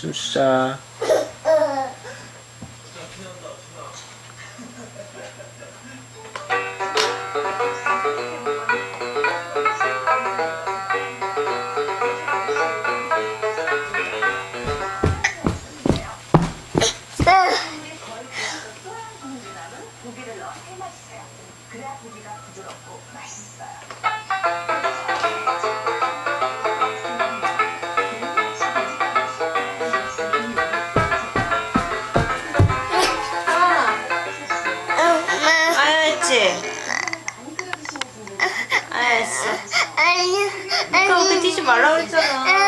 숨싸 고기를 넣어 삶아주세요. 그래야 고기가 부드럽고 맛있어요. 그지? 알았어. 아니, 아니. 아까 그때 뛰지 말라고 했잖아.